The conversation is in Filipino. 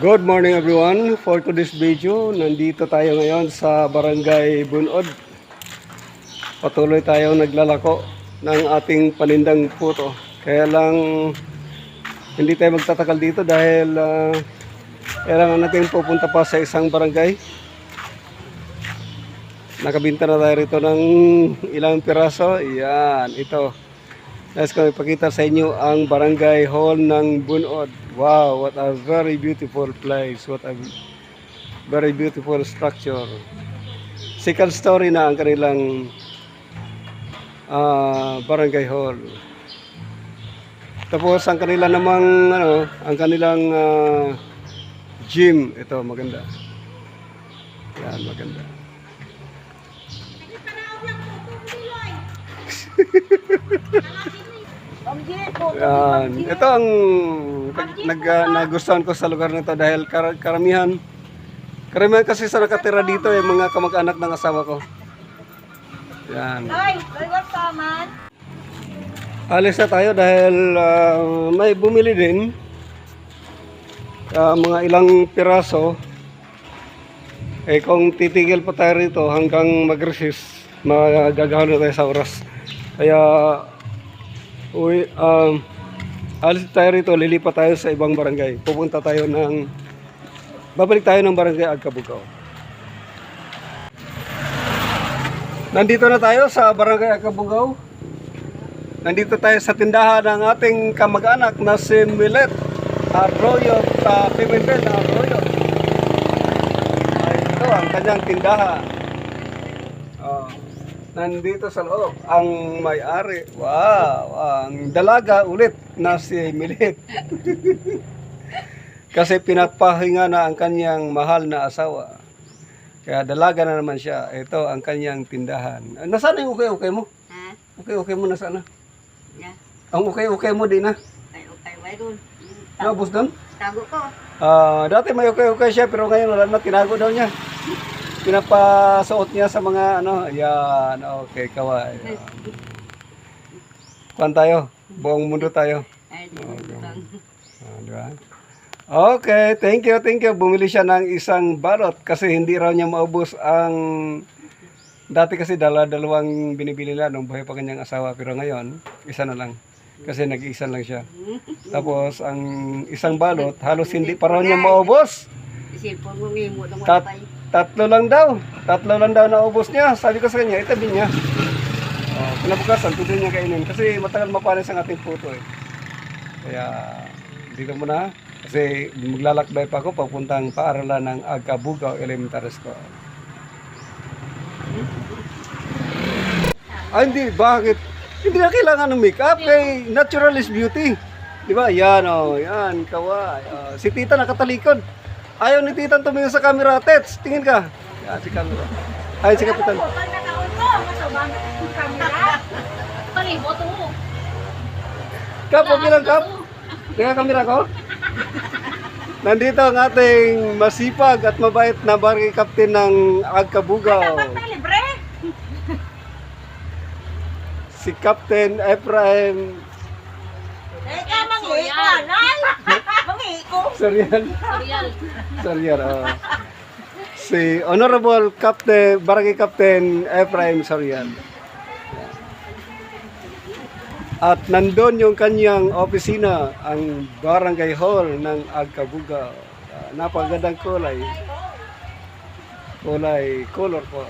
Good morning everyone. For today's video, nandito tayo ngayon sa Barangay Bunod. Patuloy tayong naglalako ng ating panindang puto. Kaya lang hindi tayo magtatagal dito dahil ah, kailangan natin pupunta pa sa isang barangay. Nakabinta na tayo rito ng ilang piraso. Yan, ito. Nais ko ipakita sa inyo ang barangay hall ng Bunod. Wow, what a very beautiful place. What a very beautiful structure. Second story na ang kanilang ah, barangay hall. Tapos ang kanila namang ano, ang kanilang ah, gym, ito maganda. Yan, maganda. Yan. Ito ang nag, nagustuhan ko sa lugar nito dahil kar- karamihan karamihan kasi sa nakatira dito ay mga kamag-anak ng asawa ko. Yan. Ay. Alis na tayo dahil ah, may bumili din ah, mga ilang piraso. Eh kung titigil pa tayo rito hanggang mag-resist, magagahon na tayo sa oras. Kaya uwi, um, alis tayo rito, lilipat tayo sa ibang barangay. Pupunta tayo ng, babalik tayo ng barangay Agkabugaw. Nandito na tayo sa barangay Agkabugaw. Nandito tayo sa tindahan ng ating kamag-anak na si Milet Arroyo Pimentel Arroyo. Ay, ito ang kanyang tindahan. Nandito sa loob ang may-ari. Wow, ang dalaga ulit na si Milet. Kasi pinapahinga na ang kanyang mahal na asawa. Kaya dalaga na naman siya. Ito ang kanyang tindahan. Nasaan yung okay-okay mo? Ha? Okay-okay mo nasaan na? Yeah. Ang okay-okay mo din na. Ay, okay, mayroon. Nabos doon? Tago ko. Ah, dati may okay-okay siya pero ngayon wala na tinago daw niya. Pinapasuot niya sa mga ano, yan, okay, kaway. Kuan tayo, buong mundo tayo. Ay, di Oh. Ah, di ba? Okay, thank you, thank you. Bumili siya ng isang balot kasi hindi raw niya maubos ang dati kasi dala dalawang binibili na nung buhay pa kanyang asawa pero ngayon isa na lang kasi nag-iisa lang siya. Tapos ang isang balot halos hindi pa raw niya maubos. Tat. Tatlo lang daw. Tatlo lang daw naubos niya. Sabi ko sa kanya, itabi niya. Oh, kinabukasan, tuloy niya kainin. Kasi matagal mapanis ang ating puto eh. Kaya, dito muna. Kasi maglalakbay pa ako papuntang paaralan ng Agkabugaw Elementary School. Ah, hindi. Bakit? Hindi na kailangan ng makeup. Kay natural is beauty. Di ba? Yan. Oh, yan. Kaway. Oh, si tita nakatalikod. Ayaw ni tita tumingin sa camera. Tets, tingin ka. Yan, si camera. Ay, si kapitan. Pag nakaon ko, masabang yung kamera. Palibot mo. Kap, okay lang, Kap. Tingnan camera ko. Nandito ang ating masipag at mabait na barangay captain ng Agkabugaw. libre. Si Captain Ephraim Eh, ka mangi Sarian. Real. Sarian, oh. Si Honorable Captain, Barangay Captain Ephraim Sarian. At nandun yung kanyang opisina, ang barangay hall ng Agkabugaw. Uh, napagandang kulay. Kulay, color po.